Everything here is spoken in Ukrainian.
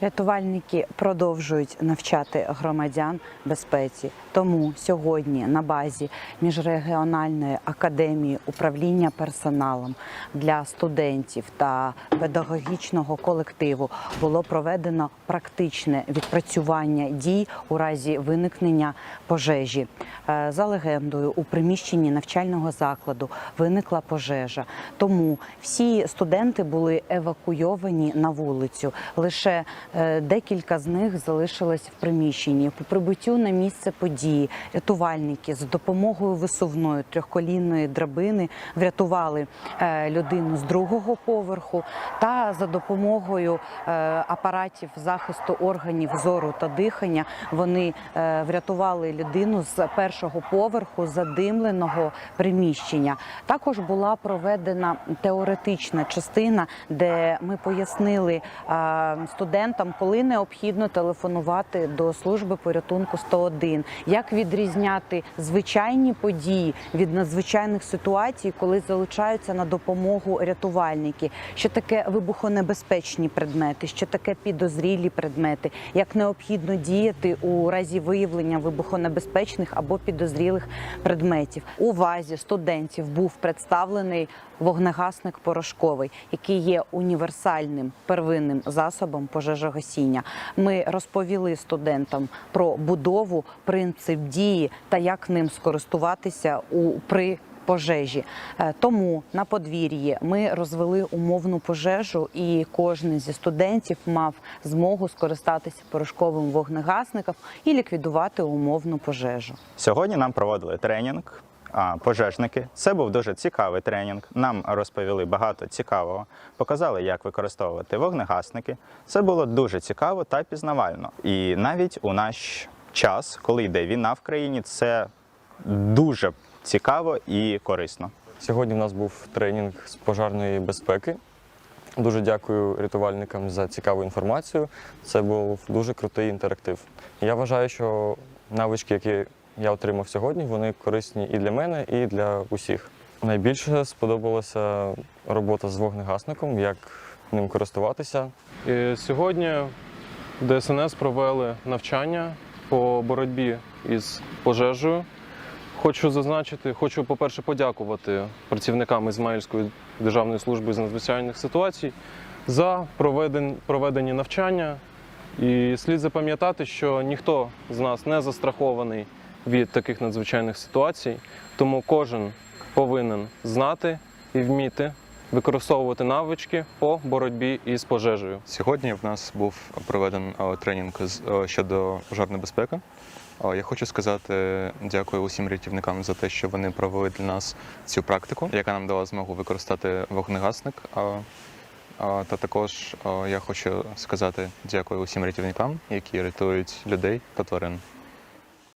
Рятувальники продовжують навчати громадян безпеці. Тому сьогодні на базі міжрегіональної академії управління персоналом для студентів та педагогічного колективу було проведено практичне відпрацювання дій у разі виникнення пожежі. Е, За легендою, у приміщенні навчального закладу виникла пожежа. Тому всі студенти були евакуйовані на вулицю. Лише декілька з них залишилось в приміщенні. По прибуттю на місце події рятувальники з допомогою висувної трьохколінної драбини врятували е, людину з другого поверху та за допомогою е, апаратів захисту органів зору та дихання вони е, врятували людину з першого поверху задимленого приміщення. Також була проведена теоретична частина, де ми пояснили е, студентам, коли необхідно телефонувати до служби порятунку 101, як відрізняти звичайні події від надзвичайних ситуацій, коли залучаються на допомогу рятувальники, що таке вибухонебезпечні предмети, що таке підозрілі предмети, як необхідно діяти у разі виявлення вибухонебезпечних або підозрілих предметів. У вазі студентів був представлений вогнегасник порошковий, який є універсальним первинним засобом пожежогасіння. Ми розповіли студентам про будову, принцип дії та як ним скористуватися у при пожежі. Е, Тому на подвір'ї ми розвели умовну пожежу, і кожен зі студентів мав змогу скористатися порошковим вогнегасником і ліквідувати умовну пожежу. Сьогодні нам проводили тренінг пожежники. Це був дуже цікавий тренінг. Нам розповіли багато цікавого, показали, як використовувати вогнегасники. Це було дуже цікаво та пізнавально. І навіть у наш час, коли йде війна в країні, це дуже цікаво і корисно. Сьогодні в нас був тренінг з пожарної безпеки. Дуже дякую рятувальникам за цікаву інформацію. Це був дуже крутий інтерактив. Я вважаю, що навички, які я отримав сьогодні, вони корисні і для мене, і для усіх. Найбільше сподобалася робота з вогнегасником, як ним користуватися. І Сьогодні ДСНС провели навчання по боротьбі із пожежею. Хочу зазначити, хочу, по-перше, подякувати працівникам Ізмаїльської державної служби з надзвичайних ситуацій за проведені навчання. І слід запам'ятати, що ніхто з нас не застрахований від таких надзвичайних ситуацій, тому кожен повинен знати і вміти використовувати навички по боротьбі із пожежею. Сьогодні в нас був проведений тренінг щодо пожежної безпеки. Я хочу сказати дякую усім рятівникам за те, що вони провели для нас цю практику, яка нам дала змогу використати вогнегасник. Та також я хочу сказати дякую усім рятівникам, які рятують людей та тварин.